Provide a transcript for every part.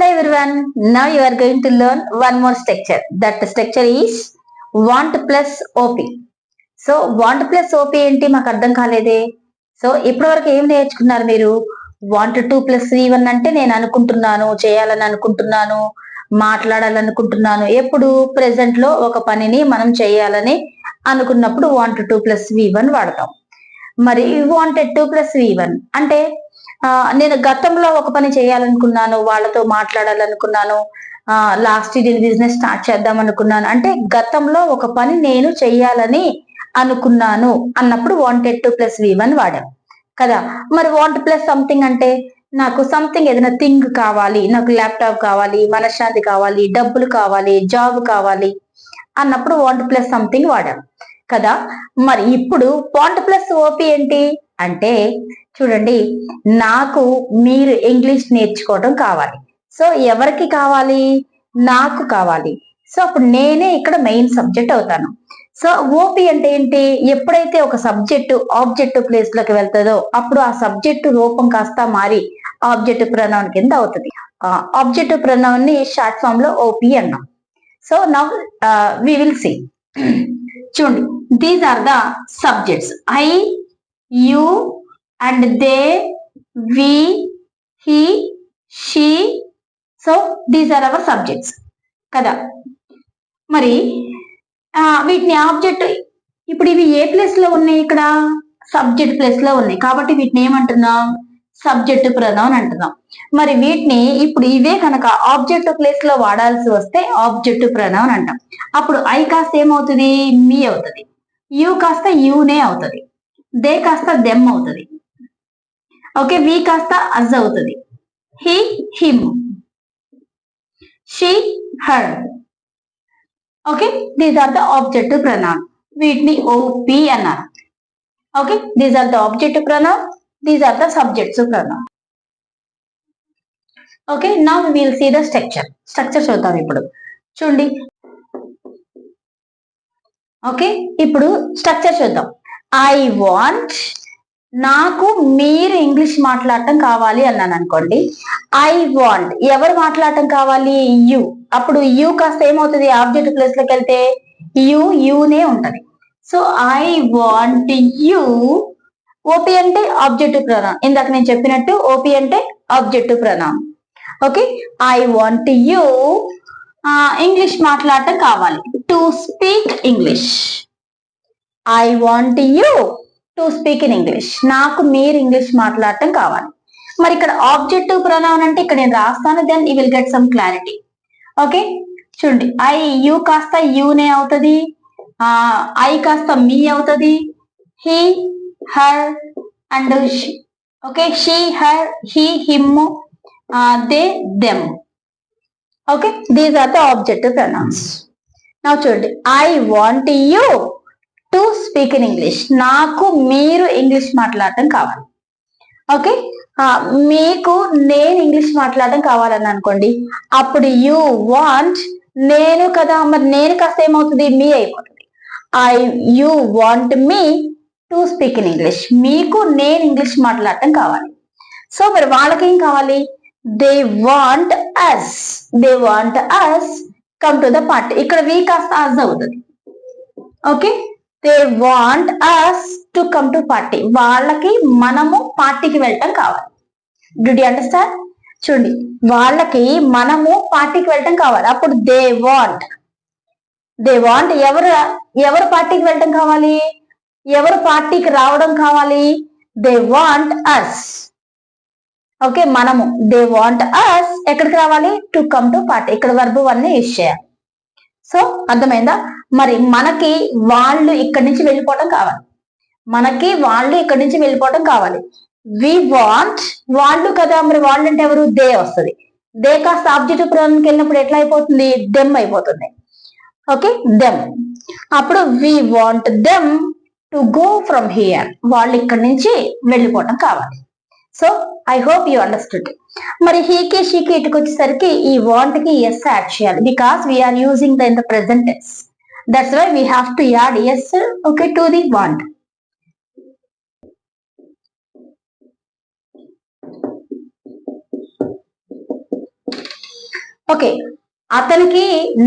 Hello everyone, now you are to to one more more that That is is plus plus OP. So want plus OP ఏంటి మాకు అర్థం కాలేదే so ఇప్పటి వరకు ఏం నేర్చుకున్నారు మీరు want to plus V one అంటే నేను అనుకుంటున్నాను చేయాలని అనుకుంటున్నాను మాట్లాడాలనుకుంటున్నాను ఎప్పుడు ప్రెసెంట్ లో ఒక పనిని మనం చేయాలని అనుకున్నప్పుడు want to plus V one వాడతాం మరి wanted to plus V one అంటే నేను గతంలో ఒక పని చేయాలనుకున్నాను వాళ్ళతో మాట్లాడాలనుకున్నాను లాస్ట్ ఇయర్ బిజినెస్ స్టార్ట్ చేద్దాం అనుకున్నాను అంటే గతంలో ఒక పని నేను చెయ్యాలని అనుకున్నాను అన్నప్పుడు wanted to plus V one వాడాం కదా మరి వాంట్ ప్లస్ సంథింగ్ అంటే నాకు సంథింగ్ ఏదైనా థింగ్ కావాలి నాకు ల్యాప్టాప్ కావాలి మనశ్శాంతి కావాలి డబ్బులు కావాలి జాబ్ కావాలి అన్నప్పుడు వాంట్ ప్లస్ సంథింగ్ వాడాం కదా మరి ఇప్పుడు వాంట్ ప్లస్ ఓపి ఏంటి అంటే చూడండి నాకు మీరు ఇంగ్లీష్ నేర్చుకోవడం కావాలి సో ఎవరికి కావాలి నాకు కావాలి సో అప్పుడు నేనే ఇక్కడ మెయిన్ సబ్జెక్ట్ అవుతాను సో ఓపి అంటే ఏంటి ఎప్పుడైతే ఒక సబ్జెక్టు ఆబ్జెక్ట్ ప్లేస్ లోకి వెళ్తుందో అప్పుడు ఆ సబ్జెక్టు రూపం కాస్త మారి ఆబ్జెక్ట్ ప్రణవన్ కింద అవుతుంది ఆబ్జెక్ట్ ప్రణవన్ ని షార్ట్ ఫామ్ లో ఓపి అన్నాం సో నా వి విల్ సి చూడండి these are the subjects I you and they we he she so these are our subjects కదా మరి వీటిని ఆబ్జెక్ట్ ఇప్పుడు ఇవి ఏ ప్లేస్ లో ఉన్నాయి ఇక్కడ సబ్జెక్ట్ ప్లేస్ లో ఉన్నాయి కాబట్టి వీటిని ఏమంటున్నాం సబ్జెక్ట్ ప్రధాన్ అంటున్నాం మరి వీటిని ఇప్పుడు ఇవే కనుక ఆబ్జెక్ట్ ప్లేస్ లో వాడాల్సి వస్తే ఆబ్జెక్ట్ ప్రధాన్ అంటాం అప్పుడు ఐ కాస్త ఏమవుతుంది మీ అవుతుంది యూ కాస్త యూనే అవుతుంది దే కాస్త దెమ్ అవుతుంది ఓకే వి కాస్త అజ్ అవుతుంది he him she her okay these are the object pronoun వీటిని ఓపి అన్నారు okay these are the object pronoun these are the subjects pronoun okay నా will see the structure structure చూద్దాం ఇప్పుడు చూడండి okay ఇప్పుడు structure చూద్దాం I want నాకు మీరు ఇంగ్లీష్ మాట్లాడటం కావాలి అన్నాను అనుకోండి ఐ వాంట్ ఎవరు మాట్లాడటం కావాలి యు అప్పుడు యు కాస్త ఏమవుతుంది ఆబ్జెక్ట్ ప్లేస్ లోకి వెళ్తే యు యూనే ఉంటది so I want you OP అంటే ఆబ్జెక్టివ్ ప్రొనౌన్ ఇందాక నేను చెప్పినట్టు ఓపి అంటే objective pronoun okay I want you English మాట్లాడటం కావాలి to speak English I want you to speak in English నాకు మీరు ఇంగ్లీష్ మాట్లాడటం కావాలి మరి ఇక్కడ ఆబ్జెక్టివ్ ప్రొనౌన్ అంటే ఇక్కడ నేను రాస్తాను then you will get some clarity okay చూడండి ఐ యూ కాస్త యూనే అవుతుంది ఐ కాస్త మీ అవుతుంది he her and okay she her he him they them okay these are the objective pronouns నా చూడండి I want you to speak in English నాకు మీరు ఇంగ్లీష్ మాట్లాడటం కావాలి ఓకే మీకు నేను ఇంగ్లీష్ మాట్లాడటం కావాలని అనుకోండి అప్పుడు యూ వాంట్ నేను కదా మరి నేను కాస్త ఏమవుతుంది మీ అయిపోతుంది I you want me to speak in English మీకు నేను ఇంగ్లీష్ మాట్లాడటం కావాలి సో మరి వాళ్ళకేం కావాలి they want us they want us come to the part ఇక్కడ వీ కాస్త అస్ అవుతుంది okay they want us to come to party వాళ్ళకి మనము పార్టీకి వెళ్ళటం కావాలి డి అండర్స్టాండ్ చూడండి వాళ్ళకి మనము పార్టీకి వెళ్ళటం కావాలి అప్పుడు దే వాంట్ దే వాంట్ ఎవరు ఎవరు పార్టీకి వెళ్ళటం కావాలి ఎవరు పార్టీకి రావడం కావాలి దే వాంట్ అస్ ఓకే మనము దే వాంట్ అస్ ఎక్కడికి రావాలి టు కమ్ టు పార్టీ ఇక్కడ వర్బు వన్ యూజ్ చేయాలి సో అర్థమైందా మరి మనకి వాళ్ళు ఇక్కడి నుంచి వెళ్ళిపోవటం కావాలి మనకి వాళ్ళు ఇక్కడి నుంచి వెళ్ళిపోవడం కావాలి వి వాంట్ వాళ్ళు కదా మరి వాళ్ళు అంటే ఎవరు దే వస్తుంది దే కాస్త ఆబ్జెక్ట్ ప్రయోగంకి వెళ్ళినప్పుడు ఎట్లా అయిపోతుంది దెమ్ అయిపోతుంది ఓకే దెమ్ అప్పుడు we want them to go from here వాళ్ళు ఇక్కడి నుంచి వెళ్ళిపోవటం కావాలి so I hope you understand మరి హీకి షీకి ఇటుకొచ్చేసరికి ఈ వాంట్ కి ఎస్ యాడ్ చేయాలి because we are using the in the present tense That's why we have to add S okay, to the wand. Okay అతనికి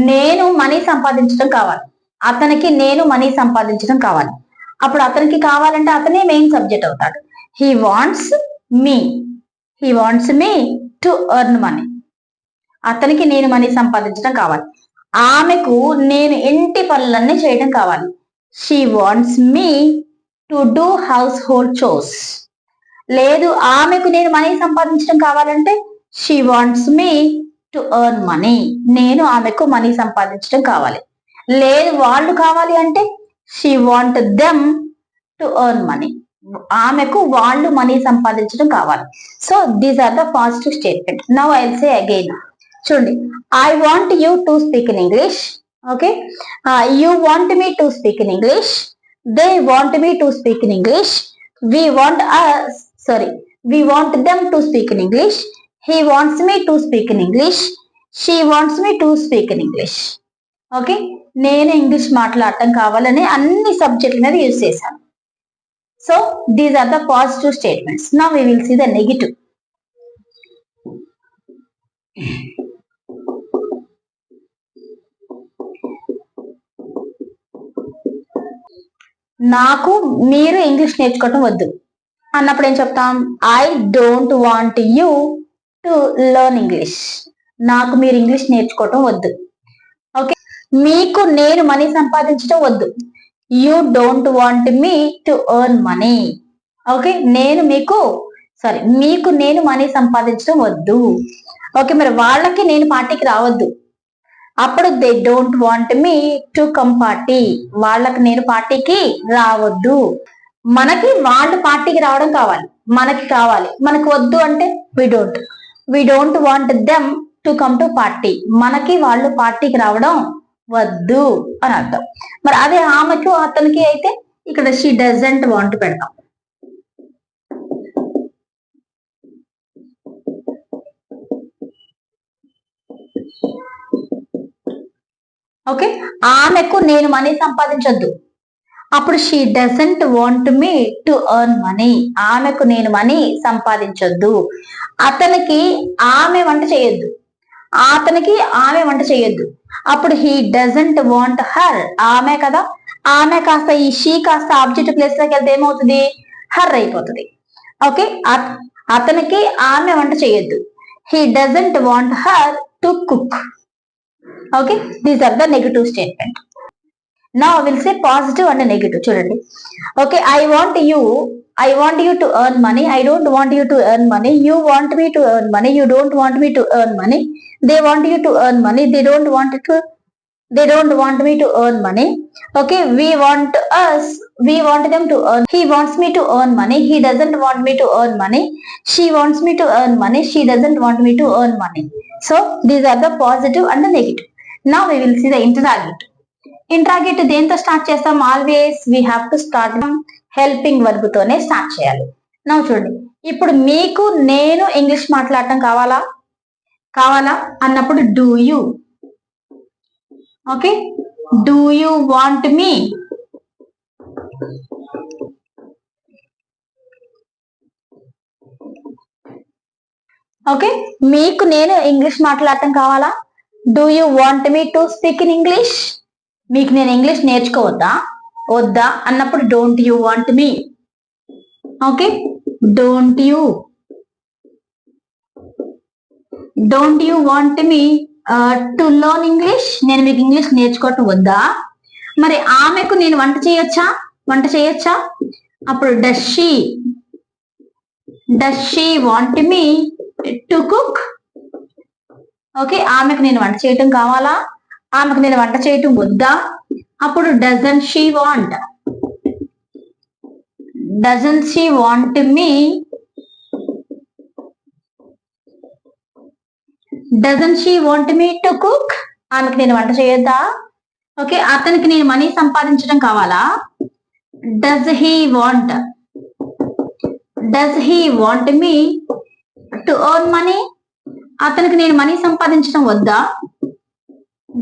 నేను మనీ సంపాదించడం కావాలి అతనికి నేను మనీ సంపాదించడం కావాలి అప్పుడు అతనికి కావాలంటే అతనే మెయిన్ సబ్జెక్ట్ అవుతాడు he wants me he wants me to earn money అతనికి నేను మనీ సంపాదించడం కావాలి ఆమెకు నేను ఇంటి పనులన్నీ చేయడం కావాలి she wants me to do household chose లేదు ఆమెకు నేను మనీ సంపాదించడం కావాలంటే she wants me to earn money నేను ఆమెకు మనీ సంపాదించడం కావాలి లేదు వాళ్ళు కావాలి అంటే she want them to earn money ఆమెకు వాళ్ళు మనీ సంపాదించడం కావాలి so these are the positive statement now I'll say again చూడండి I want you to speak in English okay you want me to speak in English they want me to speak in English we want sorry we want them to speak in English he wants me to speak in English she wants me to speak in English okay నేను English మాట్లాడటం కావాలని అన్ని subject మీద use చేశాను so these are the positive statements నా we will see the negative నాకు మీరు English నేర్చుకోవటం వద్దు అన్నప్పుడు ఏం చెప్తాం I don't want you to learn English నాకు మీరు ఇంగ్లీష్ నేర్చుకోవటం వద్దు ఓకే మీకు నేను మనీ సంపాదించడం వద్దు you don't want me to earn money okay నేను మీకు సారీ మీకు నేను మనీ సంపాదించడం వద్దు ఓకే మరి వాళ్ళకి నేను పార్టీకి రావద్దు అప్పుడు they don't want me to come party వాళ్ళకి నేను పార్టీకి రావద్దు మనకి వాళ్ళు పార్టీకి రావడం కావాలి మనకి కావాలి మనకు వద్దు అంటే we don't we don't want them to come to party మనకి వాళ్ళు పార్టీకి రావడం వద్దు అని అర్థం మరి అదే ఆమెకు అతనికి అయితే ఇక్కడ షీ డజంట్ వాంట్ పెడతాం ఓకే ఆమెకు నేను మనీ సంపాదించొద్దు అప్పుడు she doesn't want me to earn money ఆమెకు నేను మనీ సంపాదించొద్దు అతనికి ఆమె వంట చేయొద్దు అతనికి ఆమె వంట చేయొద్దు అప్పుడు హీ డజంట్ వాంట్ హర్ ఆమె కదా ఆమె కాస్త ఈ షీ కాస్త ఆబ్జెక్ట్ ప్లేస్ లోకి వెళ్తే ఏమవుతుంది హర్ అయిపోతుంది ఓకే అతనికి ఆమె వంట చేయొద్దు he doesn't want her to cook Okay, these are the negative statement. Now I will say positive and negative. Chudandi, okay, I want you to earn money. I don't want you to earn money. You want me to earn money. You don't want me to earn money. They want you to earn money. They don't want me to earn money. Okay, we want them to earn. He wants me to earn money. He doesn't want me to earn money. She wants me to earn money. She doesn't want me to earn money. So these are the positive and the negative. Now we will see the interrogate. Interrogate దేంతో start చేస్తాం always we have to start helping verb తోనే start చేయాలి నా చూడండి ఇప్పుడు మీకు నేను English మాట్లాడటం కావాలా కావాలా అన్నప్పుడు do you okay do you want me okay మీకు నేను ఇంగ్లీష్ మాట్లాడటం కావాలా do you want me to speak in English మీకు నేను ఇంగ్లీష్ నేర్చుకోవద్దా వద్దా అన్నప్పుడు don't you want me okay don't you don't you want me to learn English నేను మీకు ఇంగ్లీష్ నేర్చుకోవటం వద్దా మరి ఆమెకు నేను వంట చేయొచ్చా వంట చేయొచ్చా అప్పుడు does she want me to cook okay ఆమెకు నేను వంట చేయటం కావాలా ఆమెకు నేను వంట చేయటం వద్దా అప్పుడు doesn't she want doesn't she want me doesn't she want me to cook ఆమెకి నేను వంట చేయొద్దా ఓకే అతనికి నేను మనీ సంపాదించడం కావాలా does he want does he want me to own money అతనికి నేను మనీ సంపాదించడం వద్దా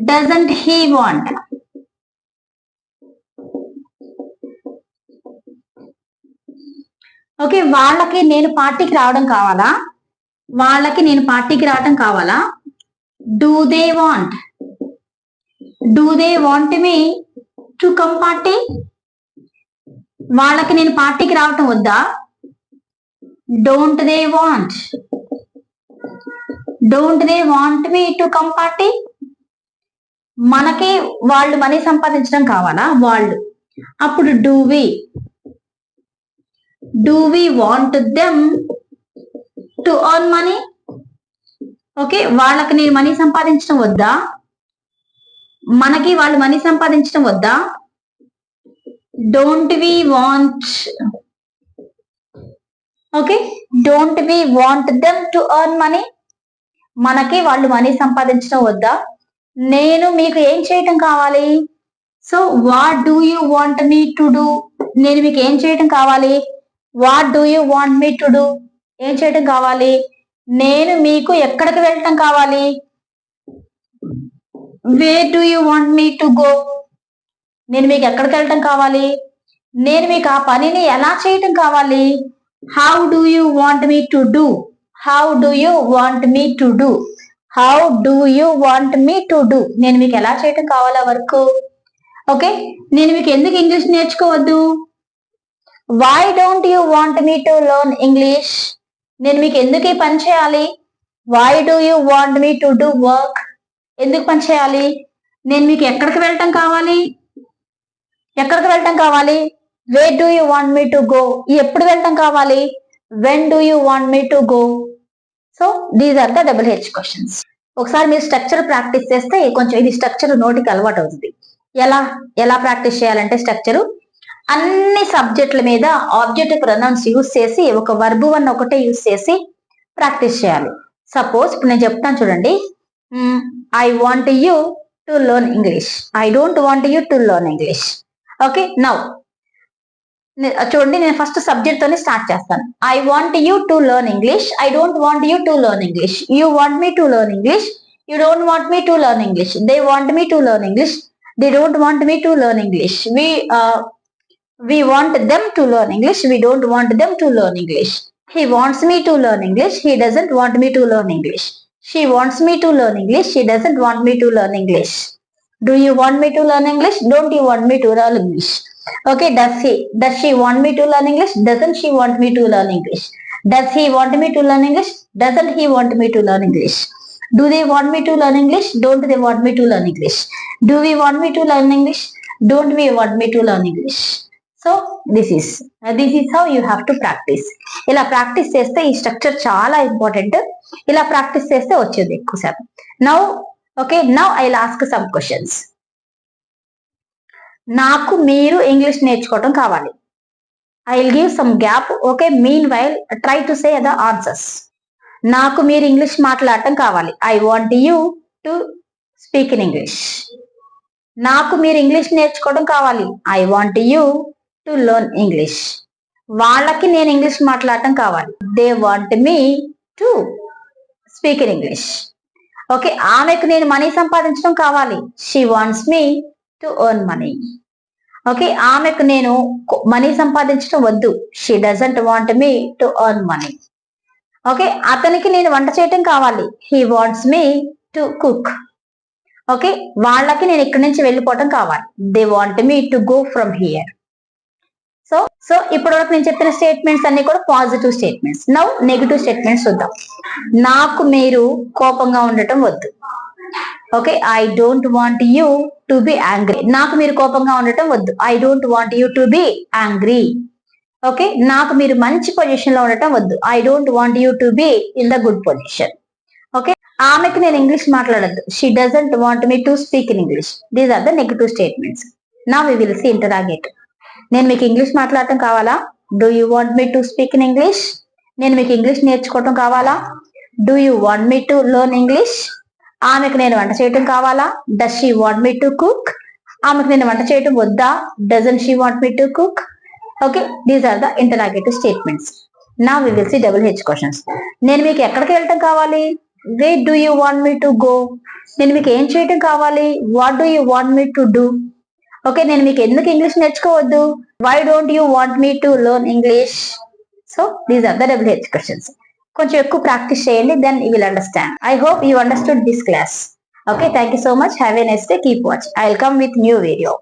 డజంట్ హీ వాంట్ ఓకే వాళ్ళకి నేను పార్టీకి రావడం కావాలా వాళ్ళకి నేను పార్టీకి రావడం కావాలా do they want do they want me to come party వాళ్ళకి నేను పార్టీకి రావటం వద్దా don't they want don't they want me to come party మనకి వాళ్ళు మనీ సంపాదించడం కావాలా వాళ్ళు అప్పుడు do we do we want them to earn money okay వాళ్ళకి నేను మనీ సంపాదించడం వద్దా మనకి వాళ్ళు మనీ సంపాదించడం వద్దా don't we want okay don't we want them to earn money మనకి వాళ్ళు మనీ సంపాదించడం వద్దా నేను మీకు ఏం చేయటం కావాలి so what do you want me to do నేను మీకు ఏం చేయటం కావాలి what do you want me to do ఏం చేయటం కావాలి నేను మీకు ఎక్కడికి వెళ్ళటం కావాలి where do you want me to go నేను మీకు ఎక్కడికి వెళ్ళటం కావాలి నేను మీకు ఆ పనిని ఎలా చేయటం కావాలి how do you want me to do how do you want me to do how do you want me to do నేను మీకు ఎలా చేయటం కావాలా వర్క్ ఓకే నేను మీకు ఎందుకు English నేర్చుకోవద్దు why don't you want me to learn English నేను మీకు ఎందుకు ఈ పని చేయాలి why do you want me to do work ఎందుకు పని చేయాలి నేను మీకు ఎక్కడికి వెళ్ళటం కావాలి ఎక్కడికి వెళ్ళటం కావాలి where do you want me to go ఎప్పుడు వెళ్ళటం కావాలి when do you want me to go so these are the double H questions ఒకసారి మీరు స్ట్రక్చర్ ప్రాక్టీస్ చేస్తే కొంచెం ఇది స్ట్రక్చర్ నోటికి అలవాటు అవుతుంది ఎలా ఎలా ప్రాక్టీస్ చేయాలంటే స్ట్రక్చర్ అన్ని సబ్జెక్టుల మీద ఆబ్జెక్ట్ ప్రొనౌన్స్ యూజ్ చేసి ఒక వర్బు వన్ ఒకటే యూజ్ చేసి ప్రాక్టీస్ చేయాలి సపోజ్ ఇప్పుడు నేను చెప్తాను చూడండి I want you to learn English I don't want you to learn English okay now చూడండి నేను ఫస్ట్ సబ్జెక్ట్ తోనే స్టార్ట్ చేస్తాను I want you to learn English I don't want you to learn English you want me to learn English you don't want me to learn English they want me to learn English they don't want me to learn English we we want them to learn English we don't want them to learn English he wants me to learn English he doesn't want me to learn English she wants me to learn English she doesn't want me to learn English do you want me to learn English don't you want me to learn English Okay, does he? Does she want me to learn English? Doesn't she want me to learn English? Does he want me to learn English? Doesn't he want me to learn English? Do they want me to learn English? Don't they want me to learn English? Do we want me to learn English? Don't we want me to learn English? So this is this is how you have to practice ఇలా practice చేస్తే ఈ structure చాలా important ఇలా practice చేస్తే వచ్చేది ఎక్కువ sir now okay now I'll ask some questions నాకు మీరు ఇంగ్లీష్ నేర్చుకోవటం కావాలి I will give some gap okay meanwhile try to say the answers నాకు మీరు ఇంగ్లీష్ మాట్లాడటం కావాలి I want you to speak in English నాకు మీరు ఇంగ్లీష్ నేర్చుకోవడం కావాలి I want you to learn English వాళ్ళకి నేను ఇంగ్లీష్ మాట్లాడటం కావాలి they want me to speak in English okay ఆమెకు నేను మనీ సంపాదించడం కావాలి she wants me to earn money okay ఆమెకు నేను మనీ సంపాదించడం వద్దు she doesn't want me to earn money okay అతనికి నేను వంట చేయటం కావాలి he wants me to cook okay వాళ్ళకి నేను ఇక్కడి నుంచి వెళ్ళిపోవటం కావాలి they want me to go from here so so ఇప్పటి వరకు నేను చెప్పిన స్టేట్మెంట్స్ అన్ని కూడా పాజిటివ్ స్టేట్మెంట్స్ నవ్వు నెగిటివ్ స్టేట్మెంట్స్ చూద్దాం నాకు మీరు కోపంగా ఉండటం వద్దు okay I don't want you to be angry నాకు మీరు కోపంగా ఉండటం వద్దు I don't want you to be angry okay నాకు మీరు మంచి పొజిషన్ లో ఉండటం వద్దు I don't want you to be in the good position okay ఆమెకి నేను ఇంగ్లీష్ మాట్లాడద్దు she doesn't want me to speak in English these are the negative statements నా వి విల్ సి ఇంటరాగేట్ నేను మీకు ఇంగ్లీష్ మాట్లాడటం కావాలా do you want me to speak in English నేను మీకు ఇంగ్లీష్ నేర్చుకోవటం కావాలా do you want me to learn English ఆమెకు నేను వంట చేయటం కావాలా does she want me to cook ఆమెకు నేను వంట చేయటం వద్దా doesn't she want me to cook okay these are the interrogative statements నా we will see double H questions నేను మీకు ఎక్కడికి వెళ్ళటం కావాలి where do you want me to go నేను మీకు ఏం చేయటం కావాలి what do you want me to do okay నేను మీకు ఎందుకు English నేర్చుకోవద్దు why don't you want me to learn English so these are the double H questions కొంచెం ఎక్కువ ప్రాక్టీస్ చేయండి then you will understand I hope you understood this class okay thank you so much have N S keep watch I will come with new video